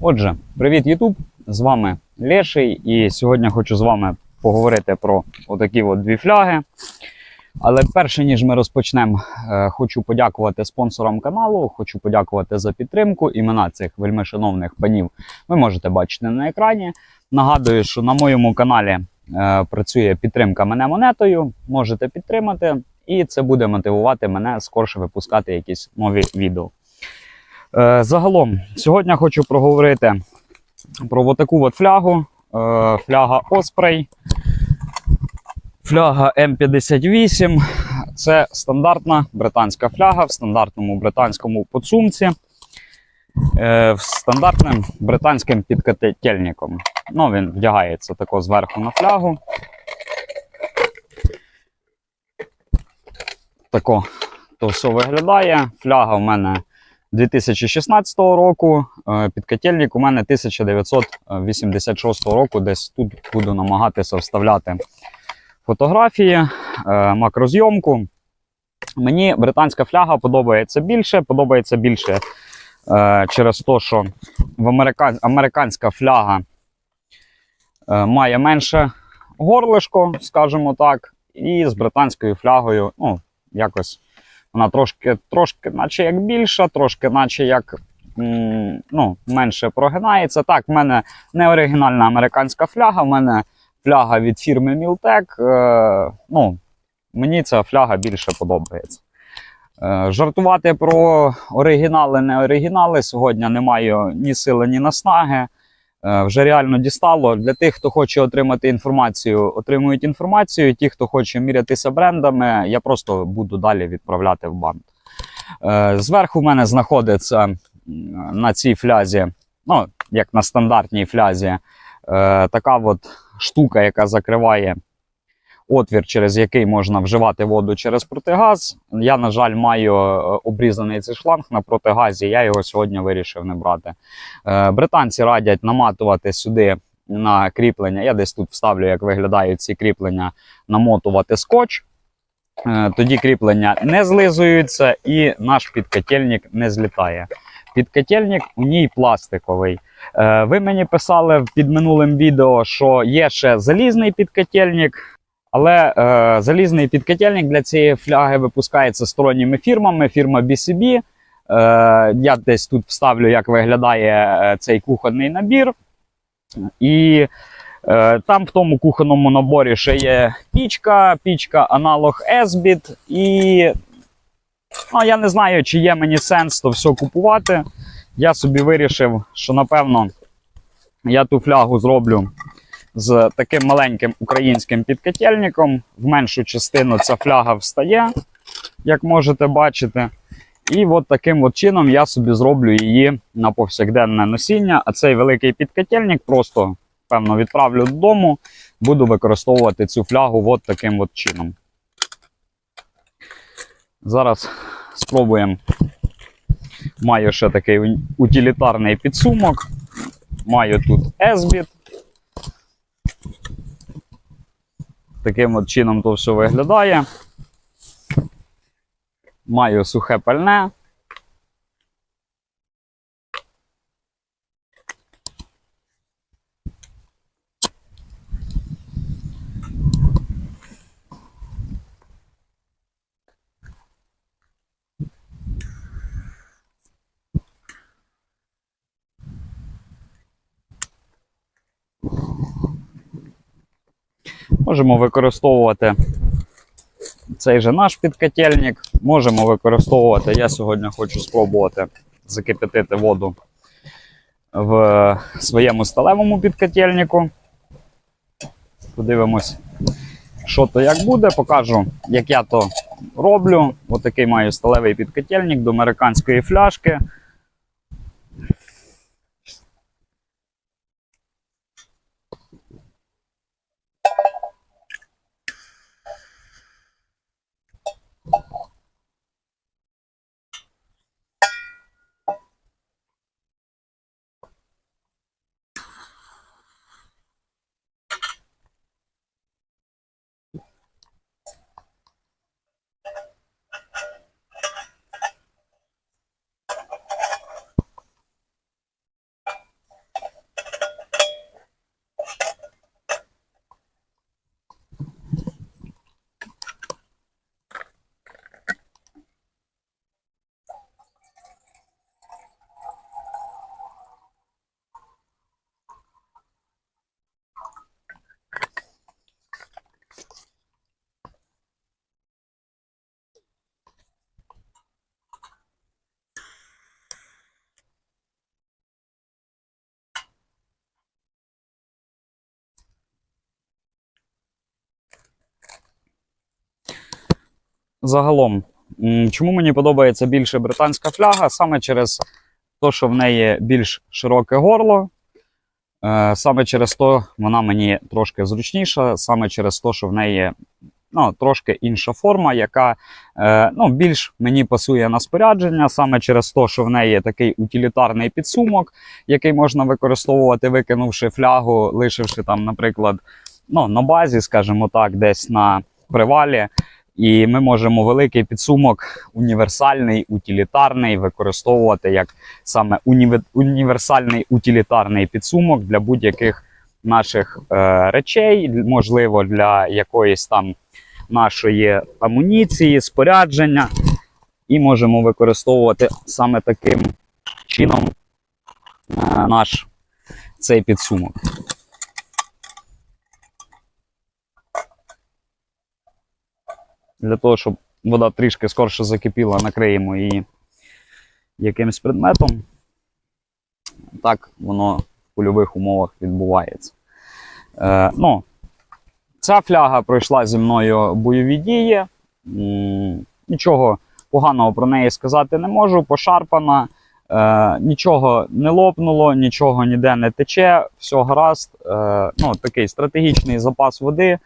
Отже, привіт, Ютуб! З вами Леший, і сьогодні хочу з вами поговорити про отакі от дві фляги. Але перше ніж ми розпочнемо, е, хочу подякувати спонсорам каналу, хочу подякувати за підтримку. Імена цих вельми шановних панів ви можете бачити на екрані. Нагадую, що на моєму каналі е, працює підтримка мене монетою. Можете підтримати, і це буде мотивувати мене скорше випускати якісь нові відео. Е, Загалом, сьогодні хочу проговорити про таку от флягу. Е, Фляга Osprey. Фляга М58. Це стандартна британська фляга в стандартному британському подсумці. е, з стандартним британським підкотельником. Ну, він вдягається тако зверху на флягу. Тако то все виглядає. Фляга в мене 2016 року. е, Підкотельник у мене 1986 року. Десь тут буду намагатися вставляти фотографії, е, макрозйомку. Мені британська фляга подобається більше. Подобається більше е, через те, що в америка... американська фляга має менше горлишко, скажімо так, і з британською флягою, ну, якось вона трошки, трошки, наче як більша, трошки, наче як ну, менше прогинається. Так, в мене не оригінальна американська фляга, в мене фляга від фірми Мілтек. Ну, мені ця фляга більше подобається. Е, жартувати про оригінали, не оригінали сьогодні не маю ні сили, ні наснаги. Е, вже реально дістало. Для тих, хто хоче отримати інформацію, отримують інформацію. Ті, хто хоче мірятися брендами, я просто буду далі відправляти в банк. Е, Зверху в мене знаходиться на цій флязі, ну, як на стандартній флязі, е, така от штука, яка закриває отвір, через який можна вживати воду через протигаз. Я, на жаль, маю е, обрізаний цей шланг на протигазі. Я його сьогодні вирішив не брати. Е, Британці радять наматувати сюди на кріплення. Я десь тут вставлю, як виглядають ці кріплення, намотувати скотч. Е, Тоді кріплення не злизуються і наш підкотельник не злітає. Підкотельник у ній пластиковий. Ви мені писали під минулим відео, що є ще залізний підкотельник. Але е, залізний підкотельник для цієї фляги випускається сторонніми фірмами. Фірма BCB. Е, я десь тут вставлю, як виглядає е, цей кухонний набір. І е, там в тому кухонному наборі ще є пічка, пічка аналог SBIT. І ну, я не знаю, чи є мені сенс то все купувати. Я собі вирішив, що напевно я ту флягу зроблю з таким маленьким українським підкотельником. В меншу частину ця фляга встає, як можете бачити. І от таким от чином я собі зроблю її на повсякденне носіння. А цей великий підкотельник просто, певно, відправлю додому, буду використовувати цю флягу от таким от чином. Зараз спробуємо. Маю ще такий утилітарний підсумок. Маю тут SBIT. Таким от чином то все виглядає. Маю сухе пальне. Можемо використовувати цей же наш підкотельник. Можемо використовувати. Я сьогодні хочу спробувати закипятити воду в своєму сталевому підкотельнику. Подивимось, що то як буде. Покажу, як я то роблю. Отакий маю сталевий підкотельник до американської фляжки. Загалом, чому мені подобається більше британська фляга? Саме через те, що в неї більш широке горло. Е, Саме через то вона мені трошки зручніша, саме через те, що в неї ну, трошки інша форма, яка е, ну, більш мені пасує на спорядження, саме через те, що в неї такий утилітарний підсумок, який можна використовувати, викинувши флягу, лишивши там, наприклад, ну, на базі, скажімо так, десь на привалі. І ми можемо великий підсумок, універсальний, утилітарний, використовувати як саме універсальний утилітарний підсумок для будь-яких наших е, речей, можливо, для якоїсь там нашої амуніції, спорядження. І можемо використовувати саме таким чином е, наш цей підсумок. Для того, щоб вода трішки скорше закипіла, накриємо її якимсь предметом. Так воно в польових умовах відбувається. Е, ну, ця фляга пройшла зі мною бойові дії. Нічого поганого про неї сказати не можу. Пошарпана, е, нічого не лопнуло, нічого ніде не тече, все гаразд. Е, ну, такий стратегічний запас води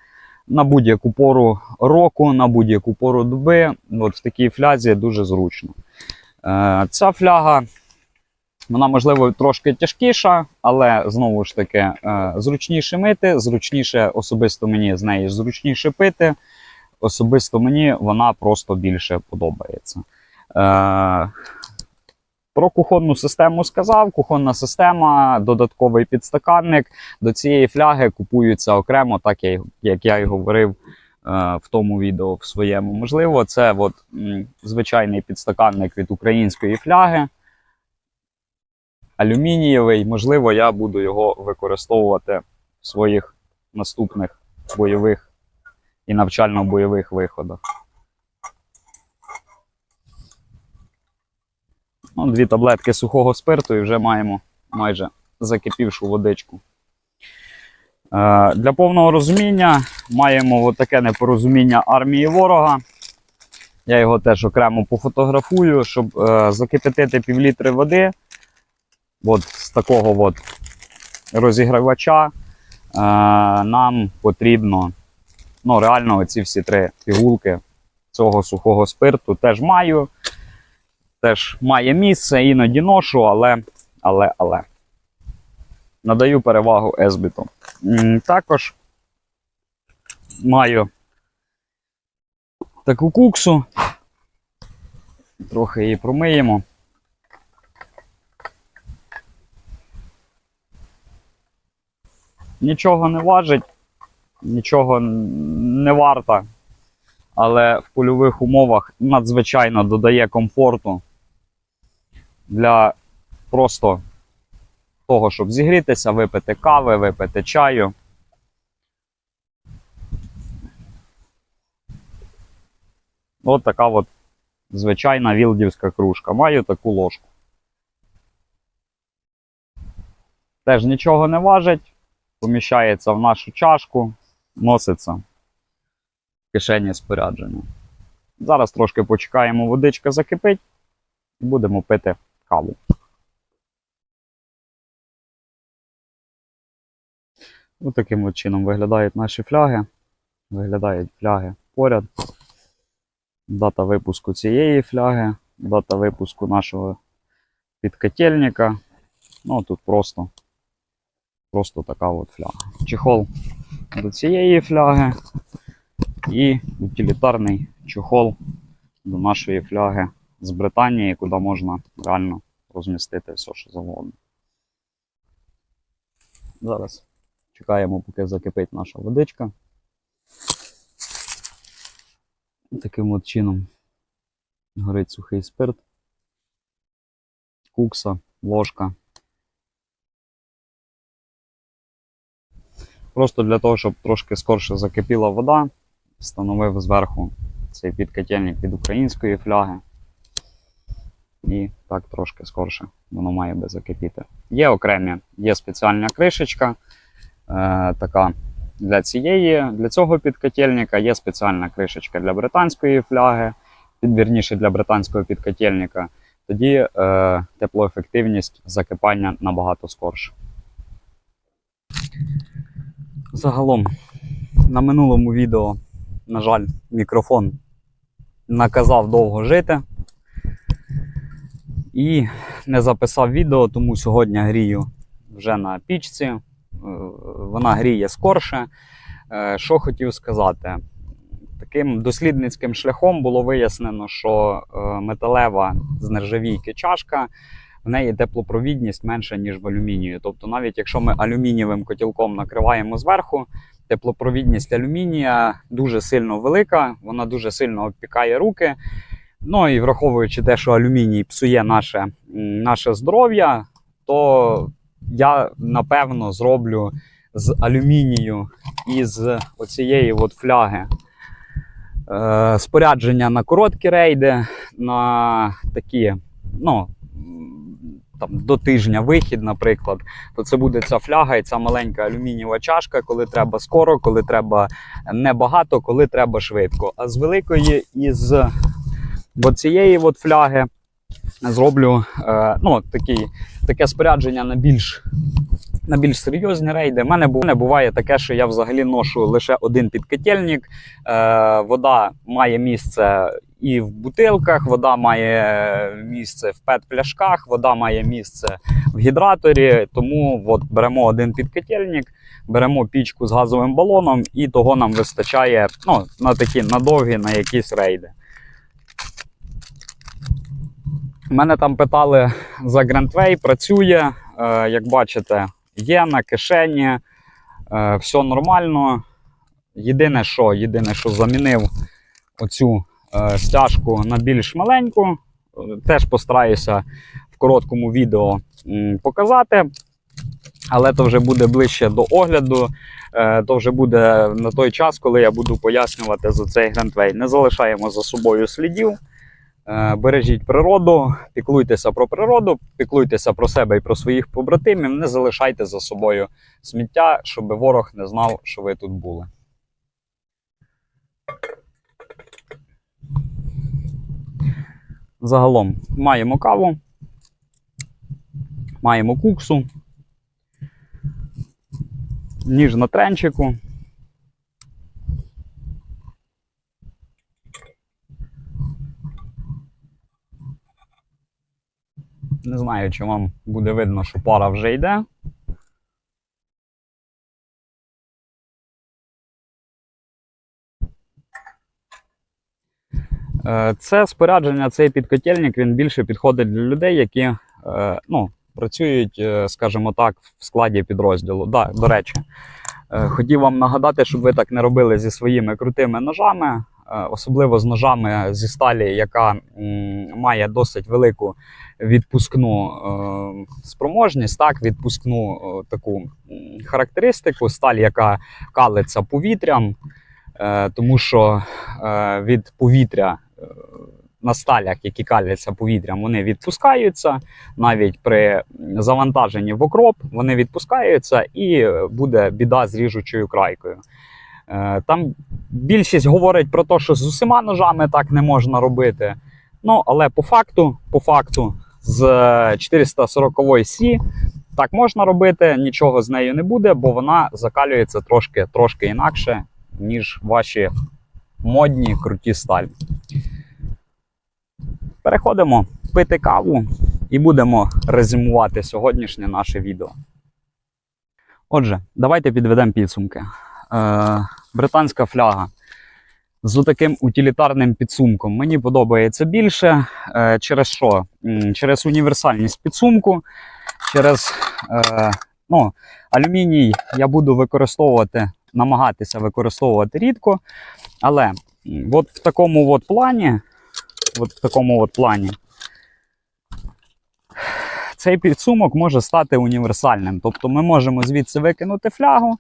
на будь-яку пору року, на будь-яку пору доби. От в такій флязі дуже зручно. Е, ця фляга, вона, можливо, трошки тяжкіша, але знову ж таки е, зручніше мити, зручніше особисто мені з неї зручніше пити. Особисто мені вона просто більше подобається. Е, про кухонну систему сказав. Кухонна система, додатковий підстаканник. До цієї фляги купуються окремо, так як я й говорив е, в тому відео в своєму. Можливо, це от, звичайний підстаканник від української фляги. Алюмінієвий, можливо, я буду його використовувати в своїх наступних бойових і навчально-бойових виходах. Ну, дві таблетки сухого спирту і вже маємо майже закипівшу водичку. Е, для повного розуміння маємо таке непорозуміння армії ворога. Я його теж окремо пофотографую, щоб е, закипятити півлітри води. От з такого от розігрівача е, нам потрібно ну, реально оці всі три пігулки цього сухого спирту теж маю. Теж має місце, іноді ношу, але, але, але. Надаю перевагу есбіту. Також маю таку куксу. Трохи її промиємо. Нічого не важить, нічого не варта, але в польових умовах надзвичайно додає комфорту для просто того, щоб зігрітися, випити кави, випити чаю. От така от звичайна вілдівська кружка. Маю таку ложку. Теж нічого не важить, поміщається в нашу чашку, носиться в кишені спорядження. Зараз трошки почекаємо, водичка закипить і будемо пити каву. Ось таким чином виглядають наші фляги. Виглядають фляги поряд. Дата випуску цієї фляги, дата випуску нашого підкотельника. Ну, тут просто, просто така от фляга. Чехол до цієї фляги і утилітарний чехол до нашої фляги з Британії, куди можна реально розмістити все, що завгодно. Зараз чекаємо, поки закипить наша водичка. Таким от чином горить сухий спирт, кукса, ложка. Просто для того, щоб трошки скорше закипіла вода, встановив зверху цей підкотельник від української фляги. І так трошки скорше воно має би закипіти. Є окремі, є спеціальна кришечка, е, така для цієї, для цього підкотельника є спеціальна кришечка для британської фляги, підвірніше для британського підкотельника. Тоді е, теплоефективність закипання набагато скорше. Загалом, на минулому відео, на жаль, мікрофон наказав довго жити. І не записав відео, тому сьогодні грію вже на пічці. Е, Вона гріє скорше. Е, Що хотів сказати? Таким дослідницьким шляхом було вияснено, що е, металева з нержавійки чашка в неї теплопровідність менша, ніж в алюмінію. Тобто, навіть якщо ми алюмінієвим котілком накриваємо зверху, теплопровідність алюмінія дуже сильно велика, вона дуже сильно обпікає руки. Ну і враховуючи те, що алюміній псує наше, наше здоров'я, то я напевно зроблю з алюмінію і з оцієї от фляги е, спорядження на короткі рейди, на такі, ну, там, до тижня вихід, наприклад, то це буде ця фляга і ця маленька алюмінієва чашка, коли треба скоро, коли треба небагато, коли треба швидко. А з великої із от цієї от фляги зроблю е, ну, такий, таке спорядження на більш, на більш серйозні рейди. У мене, буває таке, що я взагалі ношу лише один підкотельник. Е, вода має місце і в бутилках, вода має місце в пет-пляшках, вода має місце в гідраторі. Тому от беремо один підкотельник, беремо пічку з газовим балоном, і того нам вистачає ну, на такі на довгі, на якісь рейди. Мене там питали за Grandway, працює, е, як бачите, є на кишені, е, все нормально. Єдине, що, єдине, що замінив оцю е, стяжку на більш маленьку. Теж постараюся в короткому відео показати. Але то вже буде ближче до огляду. То вже буде на той час, коли я буду пояснювати за цей Grandway. Не залишаємо за собою слідів. Е, Бережіть природу, піклуйтеся про природу, піклуйтеся про себе і про своїх побратимів. Не залишайте за собою сміття, щоб ворог не знав, що ви тут були. Загалом маємо каву, маємо куксу, ніж на тренчику. Не знаю, чи вам буде видно, що пара вже йде. Е, Це спорядження, цей підкотельник, він більше підходить для людей, які е, ну, працюють, е, скажімо так, в складі підрозділу. Да, до речі, хотів вам нагадати, щоб ви так не робили зі своїми крутими ножами, особливо з ножами зі сталі, яка має досить велику відпускну е, спроможність, так, відпускну е, таку характеристику, сталь, яка калиться повітрям, е, тому що е, від повітря е, на сталях, які каляться повітрям, вони відпускаються. Навіть при завантаженні в окроп вони відпускаються і е, буде біда з ріжучою крайкою. Е, Там більшість говорить про те, що з усіма ножами так не можна робити. Ну, але по факту, по факту, з 440 Сі так можна робити, нічого з нею не буде, бо вона закалюється трошки, трошки інакше, ніж ваші модні круті сталі. Переходимо пити каву і будемо резюмувати сьогоднішнє наше відео. Отже, давайте підведемо підсумки. Е, британська фляга з таким утилітарним підсумком мені подобається більше. Е, через що? Через універсальність підсумку, через е, ну, алюміній я буду використовувати, намагатися використовувати рідко. Але от в такому от плані, от в такому от плані, цей підсумок може стати універсальним. Тобто ми можемо звідси викинути флягу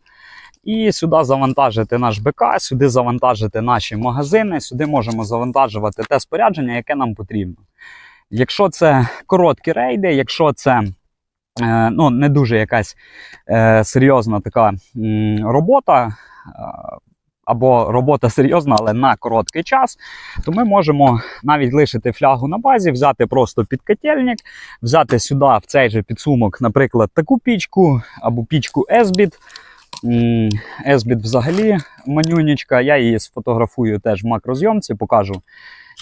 і сюди завантажити наш БК, сюди завантажити наші магазини, сюди можемо завантажувати те спорядження, яке нам потрібно. Якщо це короткі рейди, якщо це е, ну, не дуже якась е, серйозна така робота. е, Або робота серйозна, але на короткий час, то ми можемо навіть лишити флягу на базі, взяти просто підкотельник, взяти сюди в цей же підсумок, наприклад, таку пічку або пічку Esbit. Esbit взагалі манюнечка. Я її сфотографую теж в макрозйомці, покажу,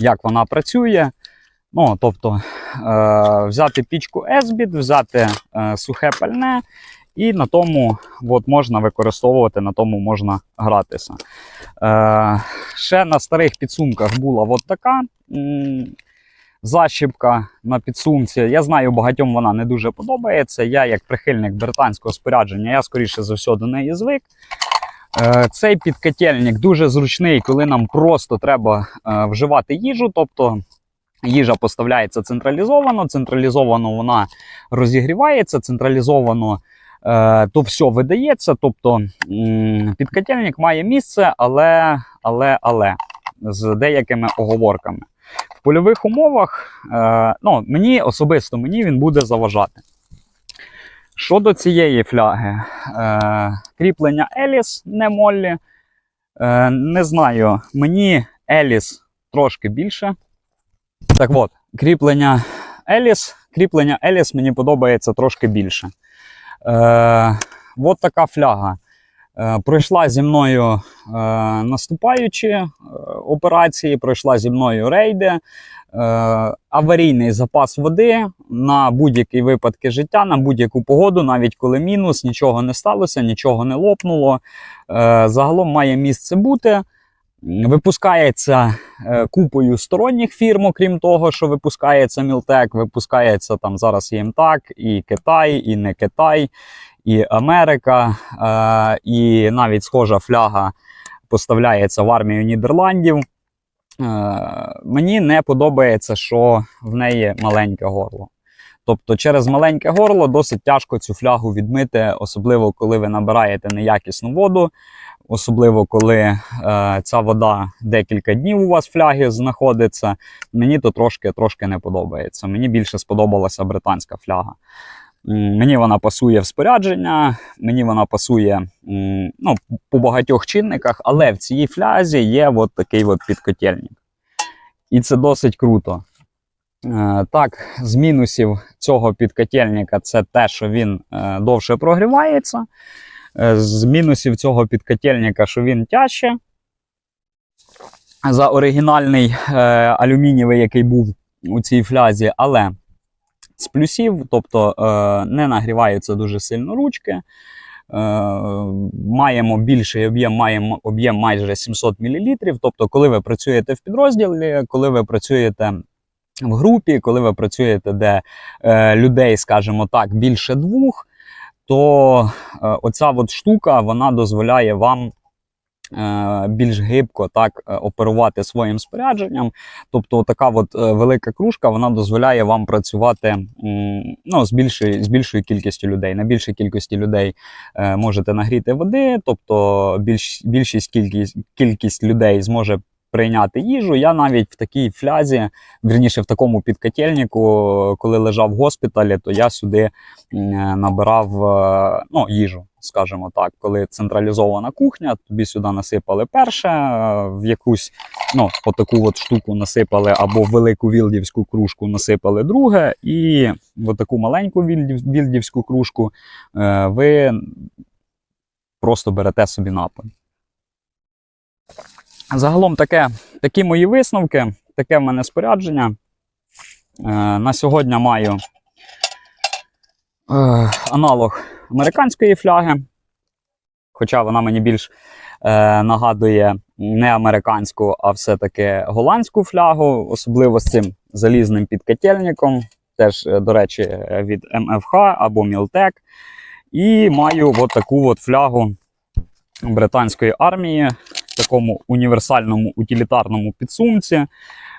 як вона працює. Ну, тобто, е, взяти пічку Esbit, взяти е, сухе пальне, і на тому от, можна використовувати, на тому можна гратися. Е, ще на старих підсумках була от така защіпка на підсумці. Я знаю, багатьом вона не дуже подобається. Я, як прихильник британського спорядження, я скоріше за все до неї звик. Е, Цей підкотельник дуже зручний, коли нам просто треба е, вживати їжу. Тобто їжа поставляється централізовано, централізовано вона розігрівається, централізовано е, то все видається. Тобто підкотельник має місце, але, але, але з деякими оговорками. В польових умовах, е, ну, мені особисто мені він буде заважати. Щодо цієї фляги, е, кріплення Еліс, не Моллі. Е, не знаю, мені Еліс трошки більше. Так от, кріплення Еліс, кріплення Еліс мені подобається трошки більше. Е, от така фляга. Е, пройшла зі мною е, наступаючі е, операції, пройшла зі мною рейди, е, аварійний запас води на будь-які випадки життя, на будь-яку погоду, навіть коли мінус, нічого не сталося, нічого не лопнуло. Е, загалом має місце бути. Випускається е, купою сторонніх фірм, окрім того, що випускається Мілтек, випускається там зараз і МТАК, і Китай, і не Китай, і Америка, е, і навіть схожа фляга поставляється в армію Нідерландів. Е, мені не подобається, що в неї маленьке горло. Тобто через маленьке горло досить тяжко цю флягу відмити, особливо коли ви набираєте неякісну воду, особливо коли е, ця вода декілька днів у вас в флягі знаходиться. Мені то трошки, трошки не подобається. Мені більше сподобалася британська фляга. Мені вона пасує в спорядження, мені вона пасує ну, по багатьох чинниках, але в цій флязі є от такий от підкотельник. І це досить круто. Е, Так, з мінусів цього підкотельника це те, що він е, довше прогрівається. Е, З мінусів цього підкотельника, що він тяжче. За оригінальний алюмінієвий, який був у цій флязі, але з плюсів, тобто е, не нагріваються дуже сильно ручки. Е, маємо більший об'єм, маємо об'єм майже 700 мл. Тобто, коли ви працюєте в підрозділі, коли ви працюєте в групі, коли ви працюєте, де е, людей, скажімо так, більше двох, то е, оця от штука вона дозволяє вам більш гибко так е, оперувати своїм спорядженням. Тобто, така от е, велика кружка вона дозволяє вам працювати ну, з, більшою, з більшою кількістю людей. На більшій кількості людей е, можете нагріти води, тобто більш, більшість кількість, кількість людей зможе прийняти їжу. Я навіть в такій флязі, вірніше в такому підкотельнику, коли лежав в госпіталі, то я сюди набирав е, ну, їжу, скажімо так, коли централізована кухня, тобі сюди насипали перше, е, в якусь ну, отаку от штуку насипали, або в велику вілдівську кружку насипали друге, і в таку маленьку вілдів, вілдівську кружку е, ви просто берете собі напій. Загалом таке, такі мої висновки, таке в мене спорядження. Е, на сьогодні маю е, аналог американської фляги, хоча вона мені більш е, нагадує не американську, а все-таки голландську флягу, особливо з цим залізним підкотельником, теж, до речі, від МФХ або Мілтек. І маю от таку от флягу британської армії такому універсальному утилітарному підсумці.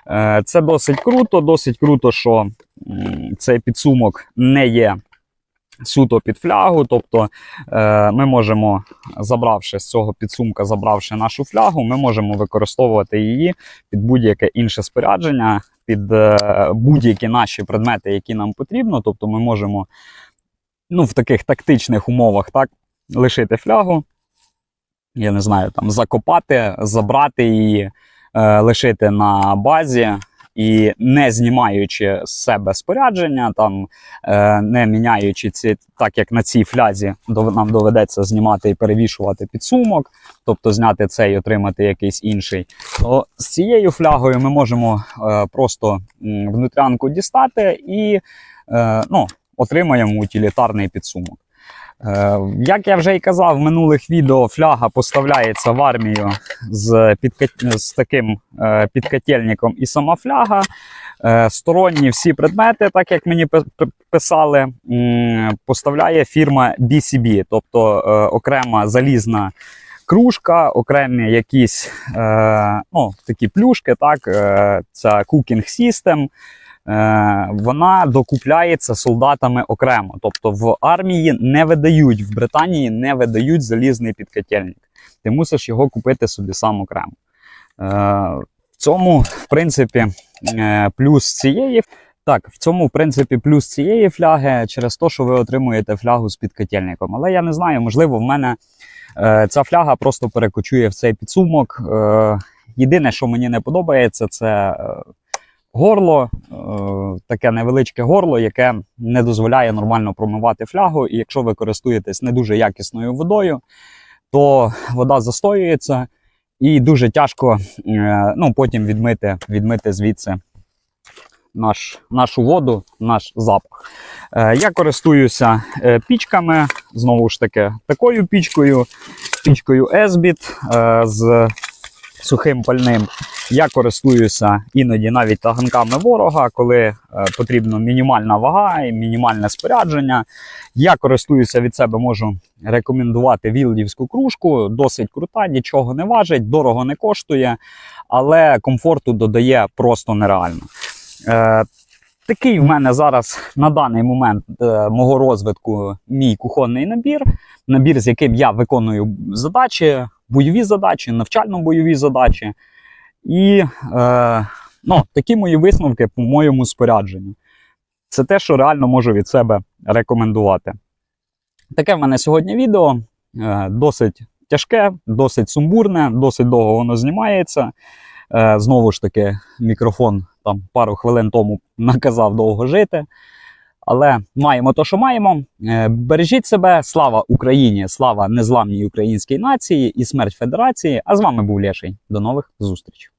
Е, Це досить круто, досить круто, що цей підсумок не є суто під флягу. Тобто е, ми можемо, забравши з цього підсумка, забравши нашу флягу, ми можемо використовувати її під будь-яке інше спорядження, під е, будь-які наші предмети, які нам потрібно. Тобто ми можемо ну, в таких тактичних умовах, так, лишити флягу. Я не знаю, там закопати, забрати її, е, лишити на базі і не знімаючи з себе спорядження, там, е, не міняючи ці, так як на цій флязі нам доведеться знімати і перевішувати підсумок, тобто зняти цей і отримати якийсь інший. То з цією флягою ми можемо е, просто внутрянку дістати і е, ну, отримаємо утилітарний підсумок. Е, Як я вже і казав в минулих відео, фляга поставляється в армію з, підка- з таким е, підкотельником і сама фляга. Е, Сторонні всі предмети, так як мені пи- пи- писали, поставляє фірма BCB, тобто окрема залізна кружка, окремі якісь ну, такі плюшки, так, це Cooking System. Е, вона докупляється солдатами окремо. Тобто в армії не видають, в Британії не видають залізний підкотельник. Ти мусиш його купити собі сам окремо. Е, в цьому, в принципі, е, плюс цієї. Так, в цьому, в принципі, плюс цієї фляги через те, що ви отримуєте флягу з підкотельником. Але я не знаю, можливо, в мене е, ця фляга просто перекочує в цей підсумок. Е, єдине, що мені не подобається, це горло, е, таке невеличке горло, яке не дозволяє нормально промивати флягу. І якщо ви користуєтесь не дуже якісною водою, то вода застоюється і дуже тяжко е, ну, потім відмити, відмити звідси наш, нашу воду, наш запах. Е, Я користуюся пічками, знову ж таки, такою пічкою, пічкою Esbit з сухим пальним. Я користуюся іноді навіть таганками ворога, коли е, потрібна мінімальна вага і мінімальне спорядження. Я користуюся від себе, можу рекомендувати вілдівську кружку. Досить крута, нічого не важить, дорого не коштує, але комфорту додає просто нереально. Е, такий в мене зараз на даний момент е, мого розвитку мій кухонний набір. Набір, з яким я виконую задачі, бойові задачі, навчально-бойові задачі. І е, ну, такі мої висновки по моєму спорядженню. Це те, що реально можу від себе рекомендувати. Таке в мене сьогодні відео. Е, досить тяжке, досить сумбурне, досить довго воно знімається. Е, знову ж таки, мікрофон там пару хвилин тому наказав довго жити. Але маємо то, що маємо. Е, Бережіть себе, слава Україні, слава незламній українській нації і смерть Федерації. А з вами був Леший. До нових зустрічей.